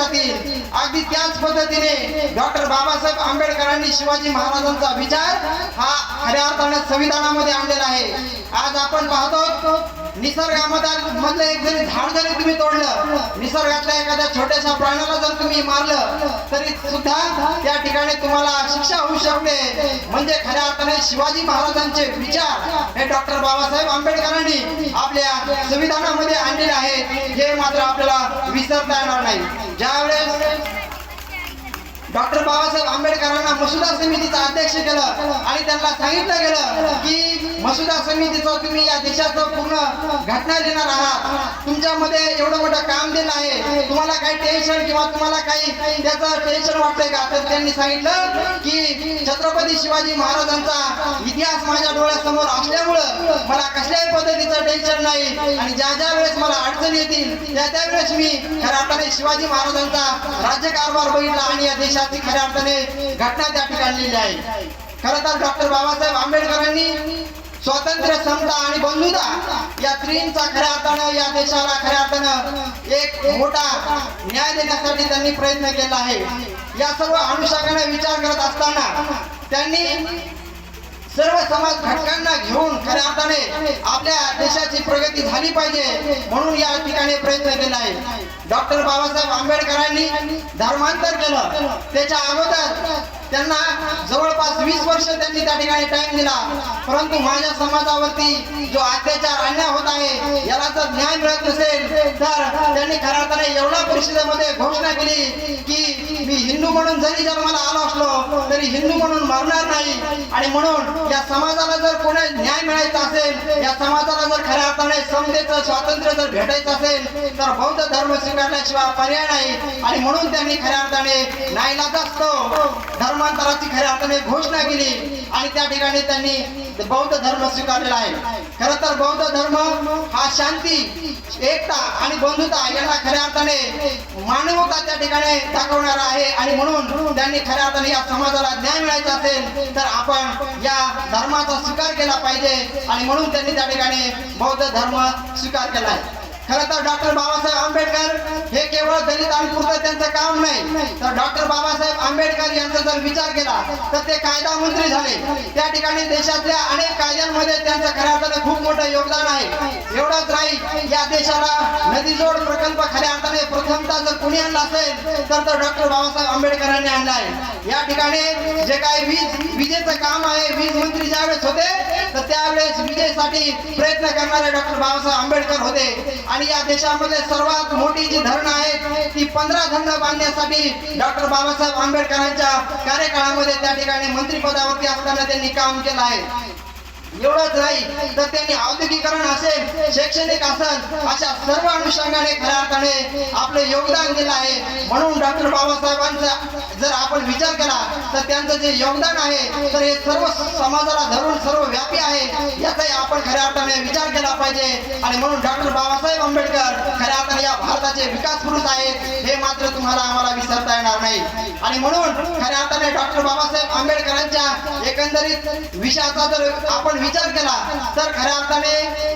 जातील अगदी त्याच पद्धतीने डॉक्टर बाबासाहेब आंबेडकरांनी शिवाजी महाराजांचा विचार हा खऱ्या अर्थाने संविधानामध्ये आणलेला आहे. आज आपण पाहतो निसर्गामध्ये मधलं एक जरी झाड जरी तुम्ही तोडलं निसर्गातल्या एखाद्या छोट्याशा प्राण्याला जर तुम्ही मारलं तरी सुद्धा त्या ठिकाणी तुम्हाला शिक्षा होऊ शकते. म्हणजे खऱ्या अर्थाने शिवाजी महाराजांचे विचार हे डॉक्टर बाबासाहेब आंबेडकरांनी आपल्या संविधानामध्ये आणलेले आहेत. हे मात्र आपल्याला विसरता येणार नाही. ज्यावेळेस डॉक्टर बाबासाहेब आंबेडकरांना मसुदा समितीचा अध्यक्ष केलं आणि त्यांना सांगितलं गेलं की मसुदा समितीचा तुम्ही या देशाचं पूर्ण घटना देणार आहात. तुमच्यामध्ये एवढं मोठं काम दिलं आहे. तुम्हाला काही टेन्शन किंवा तुम्हाला काही त्याचं टेन्शन वाटतंय का? तर त्यांनी सांगितलं की छत्रपती शिवाजी महाराजांचा इतिहास माझ्या डोळ्यासमोर असल्यामुळं मला कसल्याही पद्धतीचं टेन्शन नाही. आणि ज्या ज्या वेळेस मला अडचण येतील त्या वेळेस मी खऱ्या अर्थाने शिवाजी महाराजांचा राज्यकारभार बघितला आणि या देशाची खऱ्या अर्थाने घटना त्या ठिकाणी लिहिली आहे. खरं तर डॉक्टर बाबासाहेब आंबेडकरांनी स्वातंत्र्य समता आणि बंधुता या त्रींचा खऱ्या अर्थानं या देशाला खऱ्या अर्थानं एक मोठा न्याय देण्यासाठी त्यांनी प्रयत्न केला आहे. या सर्व अनुषंगाने विचार करत असताना त्यांनी सर्व समाज घटकांना घेऊन खऱ्या अर्थाने आपल्या देशाची प्रगती झाली पाहिजे म्हणून या ठिकाणी प्रयत्न केला आहे. डॉक्टर बाबासाहेब आंबेडकरांनी धर्मांतर केलं. त्याच्या अगोदर त्यांना जवळपास वीस वर्ष त्यांनी त्या ठिकाणी टाइम दिला. परंतु माझ्या समाजावरती जो अत्याचार अन्याय होत आहे याला जर न्याय मिळत नसेल तर त्यांनी खऱ्या अर्थाने एवढ्या परिषदेमध्ये घोषणा केली की मी हिंदू म्हणून जरी जन्माला तरी हिंदू म्हणून मरणार नाही. आणि म्हणून या समाजाला जर कोणा न्याय मिळायचा असेल या समाजाला जर खऱ्या अर्थाने समतेचं स्वातंत्र्य जर भेटायचं असेल तर बौद्ध धर्म स्वीकारल्याशिवाय पर्याय नाही. आणि म्हणून त्यांनी खऱ्या अर्थाने नाईलाज असतो. धर्मांतराची खऱ्या अर्थाने घोषणा केली. आणि त्या ठिकाणी त्यांनी बौद्ध धर्म स्वीकारलेला आहे. खर तर बौद्ध धर्म हा शांती एकता आणि बंधुता यांना खऱ्या अर्थाने मानवता त्या ठिकाणी दाखवणारा आहे. आणि म्हणून त्यांनी खऱ्या अर्थाने या समाजाला न्याय मिळायचा असेल तर आपण या धर्माचा स्वीकार केला पाहिजे. आणि म्हणून त्यांनी त्या ठिकाणी बौद्ध धर्म स्वीकार केला आहे. खरं तर डॉक्टर बाबासाहेब आंबेडकर हे केवळ दलित दलितांपुरतं त्यांचं काम नाही. तर डॉक्टर बाबासाहेब आंबेडकर यांचा जर विचार केला तर ते कायदा मंत्री झाले. त्या ठिकाणी देशातल्या अनेक कायद्यांमध्ये त्यांचं खऱ्या अर्थाने खूप मोठं योगदान आहे. एवढंच राहील या देशाला नदीजोड प्रकल्प खऱ्या अर्थाने प्रथमता जर कुणी आणला असेल तर तर डॉक्टर बाबासाहेब आंबेडकरांनी आणला आहे. या ठिकाणी जे काही वीज विजेचं काम आहे वीज मंत्री ज्यावेळेस होते तर त्यावेळेस विजेसाठी प्रयत्न करणारे डॉक्टर बाबासाहेब आंबेडकर होते. आणि या देशामध्ये सर्वात मोठी जी धरणं आहेत ती पंधरा धरणं बांधण्यासाठी डॉक्टर बाबासाहेब आंबेडकरांच्या कार्यकाळामध्ये त्या ठिकाणी मंत्रिपदावरती असताना त्यांनी काम केलं आहे. एवढंच नाही तर त्यांनी औद्योगिकरण असेल शैक्षणिक असेल अशा सर्व अनुषंगाने खऱ्या अर्थाने आपले योगदान दिलं आहे. म्हणून डॉक्टर बाबासाहेबांचा जर आपण विचार केला तर त्यांचं जे योगदान आहे तर हे सर्व समाजाला धरून सर्व व्यापी आहे याचाही आपण खऱ्या अर्थाने विचार केला. पाहिजे. आणि म्हणून डॉक्टर बाबासाहेब आंबेडकर खऱ्या अर्थाने या भारताचे विकास पुरुष आहेत हे मात्र तुम्हाला आम्हाला विसरता येणार नाही. आणि म्हणून खऱ्या अर्थाने डॉक्टर बाबासाहेब आंबेडकरांच्या एकंदरीत विषयाचा जर आपण विचार केला तर खऱ्या अर्थाने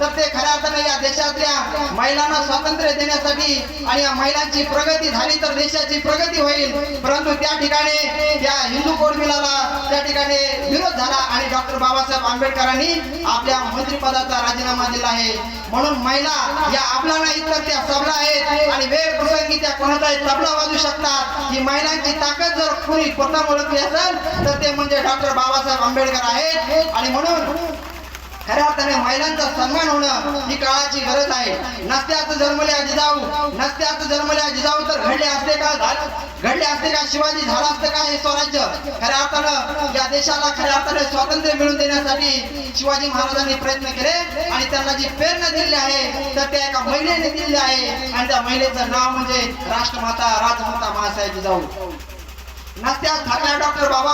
तर ते खऱ्या अर्थाने या देशातल्या महिलांना स्वातंत्र्य देण्यासाठी आणि या महिलांची प्रगती झाली तर देशाची प्रगती होईल. परंतु त्या ठिकाणी त्या हिंदू कोड त्या ठिकाणी विरोध झाला आणि डॉक्टर बाबासाहेब आंबेडकरांनी आपल्या मंत्रिपदाचा राजीनामा दिला आहे. म्हणून महिला या आपला नाही तर त्या सबला आहेत आणि वेळ प्रसंगी त्या कोणाचाही तबला वाजू शकतात. ही महिलांची ताकद जर कुणी कोणता ओळखली असेल तर ते म्हणजे डॉक्टर बाबासाहेब आंबेडकर आहेत. आणि म्हणून खऱ्या अर्थाने महिलांचा सन्मान होणं ही काळाची गरज आहे. नसत्याच जन्मल्या जिजाऊ नसत्याच जन्मल्या जिजाऊ तर घडले असते का? घडले असते का? शिवाजी झाला असतं का हे स्वराज्य? खऱ्या अर्थानं या देशाला खऱ्या अर्थाने स्वातंत्र्य मिळवून देण्यासाठी शिवाजी महाराजांनी प्रयत्न केले आणि त्यांना जी प्रेरणा दिली आहे तर त्या एका महिलेने दिली आहे. आणि त्या महिलेचं नाव म्हणजे राष्ट्रमाता राजमाता महासाहेब जिजाऊ. नसत्या ठाकल्या डॉक्टर बाबा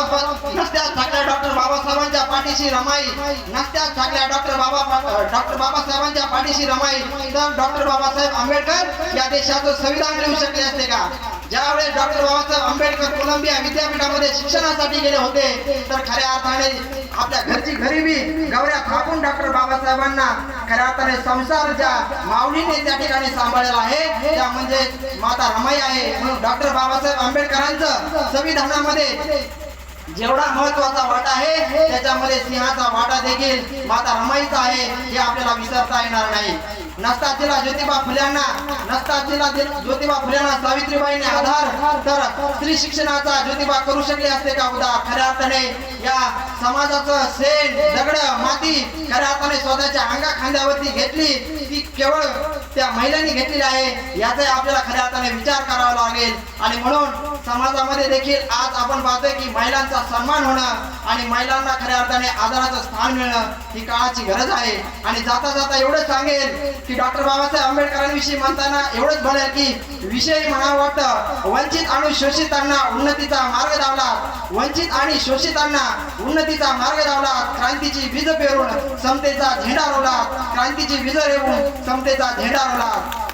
नसत्या ठाकल्या डॉक्टर बाबासाहेबांच्या पाठीशी रमाई. नसत्या ठाकल्या डॉक्टर बाबा डॉक्टर बाबासाहेबांच्या पाठीशी रमाई. तर डॉक्टर बाबासाहेब आंबेडकर या देशाचं संविधान लिहू शकले असते का? ज्यावेळेस डॉक्टर बाबासाहेब आंबेडकर कोलंबिया विद्यापीठामध्ये शिक्षणासाठी गेले होते तर खऱ्या अर्थाने आपल्या घर गरिबी गौऱ्या थापून डॉक्टर बाबासाहेबांना खऱ्या अर्थाने संसार ज्या माऊलीने त्या ठिकाणी सांभाळलेला आहे त्या म्हणजे माता रमाई आहे. म्हणून डॉक्टर बाबासाहेब आंबेडकरांचं संविधानामध्ये जेवढा महत्त्वाचा वाटा आहे त्याच्यामध्ये सिंहाचा वाटा देखील माता रमाईचा आहे हे आपल्याला विसरता येणार नाही. नसतातीला ज्योतिबा फुल्यांना नसतातीला दे- ज्योतिबा फुल्यांना सावित्रीबाईने आधार तर स्त्री शिक्षणाचा ज्योतिबा करू शकले असते का उदार खऱ्या अर्थाने या समाजाचं सेन दगड माती खऱ्या अर्थाने स्वतःच्या अंगा खांद्यावरती घेतली ती केवळ त्या महिलांनी घेतलेली आहे याचा आपल्याला खऱ्या अर्थाने विचार करावा लागेल. आणि म्हणून समाजामध्ये देखील आज आपण पाहतोय की महिलांचा सन्मान होणं आणि महिलांना खऱ्या अर्थाने आदराचं स्थान मिळणं ही काळाची गरज आहे. आणि जाता जाता एवढंच सांगेल की डॉक्टर बाबासाहेब आंबेडकरांविषयी म्हणताना एवढंच म्हणेल की विषय म्हणावं वाटतं वंचित आणि शोषितांना उन्नतीचा मार्ग दावला वंचित आणि शोषितांना उन्नतीचा मार्ग दावला क्रांतीची बीज पेरून समतेचा झेंडा रोवला. क्रांतीची बीज रेवून समतेचा झेंडा रोवला.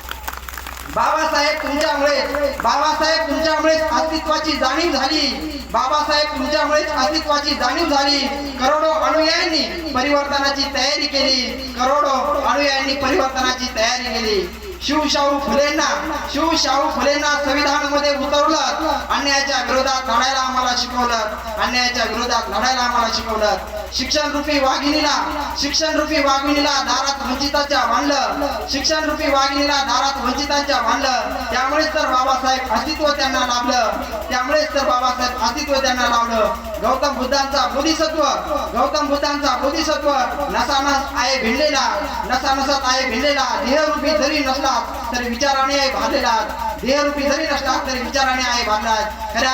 बाबासाहेब तुमच्यामुळे बाबासाहेब तुमच्यामुळेच अस्तित्वाची जाणीव झाली. बाबासाहेब तुमच्यामुळेच अस्तित्वाची जाणीव झाली. करोडो अनुयायांनी परिवर्तनाची तयारी केली. करोडो अनुयायांनी परिवर्तनाची तयारी केली. शिवशाहू फुलेंना शिवशाहू फुलेंना संविधानमध्ये उतरवलं. अन्यायाच्या विरोधात लढायला आम्हाला शिकवलं. अन्यायाच्या विरोधात लढायला आम्हाला शिकवलं. शिक्षण रूपी वाघिणीला शिक्षण रूपी वाघिणीला दारात वंचिताच्या बांधलं शिक्षण रूपी वाघिणीला दारात वंचितांच्या बांधलं त्यामुळेच तर बाबासाहेब अस्तित्व त्यांना लाभलं. त्यामुळेच तर बाबासाहेब अस्तित्व त्यांना लावलं गौतम बुद्धांचा बोधिसत्व गौतम बुद्धांचा बोधिसत्व नसानस आहे भिडलेला. नसानसात आहे भिडलेला. देहरूपी जरी नसला तरी विचाराने आहे भाजलेला देहरूपी जरी नसला तरी विचाराने आहे भाजला खऱ्या